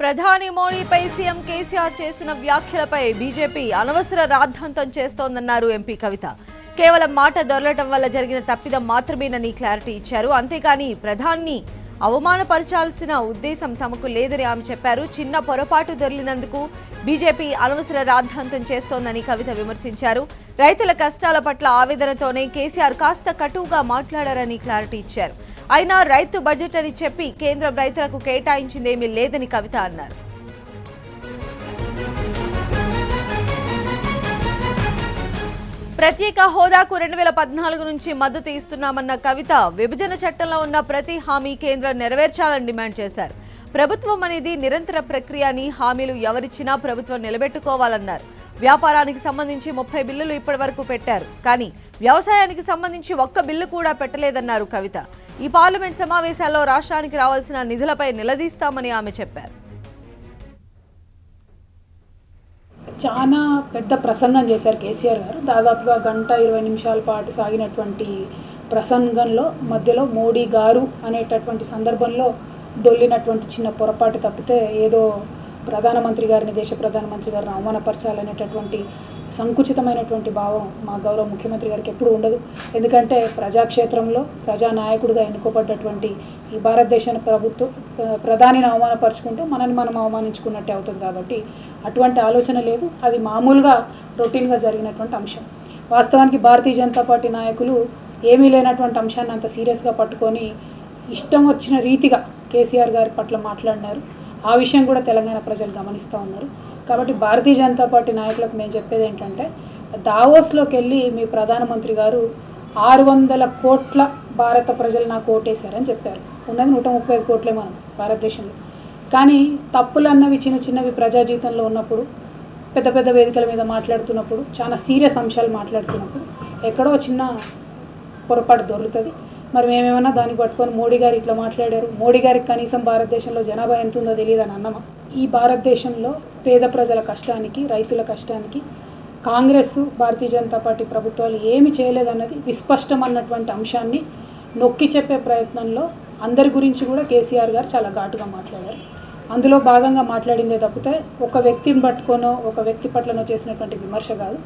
ప్రధాని మోడీపై సీఎం కేసీఆర్ చేసిన వ్యాఖ్యలపై బీజేపీ అనవసర రాద్ధాంతం చేస్తోందన్నారు ఎంపీ కవిత. కేవలం మాట దొరలటం వల్ల జరిగిన తప్పిదం మాత్రమేనని క్లారిటీ ఇచ్చారు. అంతేకాని ప్రధాని అవమానపరచాల్సిన ఉద్దేశం తమకు లేదని ఆమె చెప్పారు. చిన్న పొరపాటు దొరికినందుకు బీజేపీ అనవసర రాద్ధాంతం చేస్తోందని కవిత విమర్శించారు. రైతుల కష్టాల పట్ల ఆవేదనతోనే కేసీఆర్ కాస్త కటువుగా మాట్లాడారని క్లారిటీ ఇచ్చారు. అయినా రైతు బడ్జెట్ అని చెప్పి కేంద్రం రైతులకు కేటాయించిందేమీ లేదని కవిత అన్నారు. ప్రత్యేక హోదాకు రెండు వేల పద్నాలుగు నుంచి మద్దతు ఇస్తున్నామన్న కవిత విభజన చట్టంలో ఉన్న ప్రతి హామీ కేంద్రం నెరవేర్చాలని డిమాండ్ చేశారు. ప్రభుత్వం అనేది నిరంతర ప్రక్రియ అని హామీలు ఎవరిచ్చినా ప్రభుత్వం నిలబెట్టుకోవాలన్నారు. వ్యాపారానికి సంబంధించి ముప్పై బిల్లులు ఇప్పటి వరకు పెట్టారు. కానీ వ్యవసాయానికి సంబంధించి ఒక్క బిల్లు కూడా పెట్టలేదన్నారు కవిత. ఈ పార్లమెంట్ సమావేశాల్లో రాష్ట్రానికి రావాల్సిన నిధులపై నిలదీస్తామని ఆమె చెప్పారు. చాలా పెద్ద ప్రసంగం చేశారు కేసీఆర్ గారు. దాదాపుగా గంట ఇరవై నిమిషాల పాటు సాగినటువంటి ప్రసంగంలో మధ్యలో మోడీ గారు అనేటటువంటి సందర్భంలో దొల్లినటువంటి చిన్న పొరపాటు తప్పితే ఏదో ప్రధానమంత్రి గారిని దేశ ప్రధానమంత్రి గారిని అవమానపరచాలనేటటువంటి సంకుచితమైనటువంటి భావం మా గౌరవ ముఖ్యమంత్రి గారికి ఎప్పుడూ ఉండదు. ఎందుకంటే ప్రజాక్షేత్రంలో ప్రజానాయకుడిగా ఎన్నుకోబడ్డటువంటి ఈ భారతదేశాన్ని ప్రభుత్వం ప్రధానిని అవమానపరుచుకుంటే మనని మనం అవమానించుకున్నట్టే అవుతుంది కాబట్టి అటువంటి ఆలోచన లేదు. అది మామూలుగా రొటీన్గా జరిగినటువంటి అంశం. వాస్తవానికి భారతీయ జనతా పార్టీ నాయకులు ఏమీ లేనటువంటి అంశాన్ని అంత సీరియస్గా పట్టుకొని ఇష్టం వచ్చిన రీతిగా కేసీఆర్ గారి పట్ల మాట్లాడినారు. ఆ విషయం కూడా తెలంగాణ ప్రజలు గమనిస్తూ ఉన్నారు. కాబట్టి భారతీయ జనతా పార్టీ నాయకులకు నేను చెప్పేది ఏంటంటే దావోస్లోకి వెళ్ళి మీ ప్రధానమంత్రి గారు ఆరు వందల కోట్ల భారత ప్రజలు నాకు ఓటేశారని చెప్పారు. ఉన్నది నూట ముప్పై ఐదు కోట్లే మనం భారతదేశంలో. కానీ తప్పులు అన్నవి చిన్న చిన్నవి ప్రజా జీవితంలో ఉన్నప్పుడు పెద్ద పెద్ద వేదికల మీద మాట్లాడుతున్నప్పుడు చాలా సీరియస్ అంశాలు మాట్లాడుతున్నప్పుడు ఎక్కడో చిన్న పొరపాటు దొరుకుతుంది. మరి మేమేమన్నా దాన్ని పట్టుకొని మోడీ గారు ఇట్లా మాట్లాడారు? మోడీ గారికి కనీసం భారతదేశంలో జనాభా ఎంత ఉందో తెలియదని అన్నమా? ఈ భారతదేశంలో పేద ప్రజల కష్టానికి రైతుల కష్టానికి కాంగ్రెస్ భారతీయ జనతా పార్టీ ప్రభుత్వాలు ఏమి చేయలేదన్నది విస్పష్టం అన్నటువంటి అంశాన్ని నొక్కి చెప్పే ప్రయత్నంలో అందరి గురించి కూడా కేసీఆర్ గారు చాలా ఘాటుగా మాట్లాడారు. అందులో భాగంగా మాట్లాడిందే తప్పితే ఒక వ్యక్తిని పట్టుకోనో ఒక వ్యక్తి పట్లనో చేసినటువంటి విమర్శ కాదు.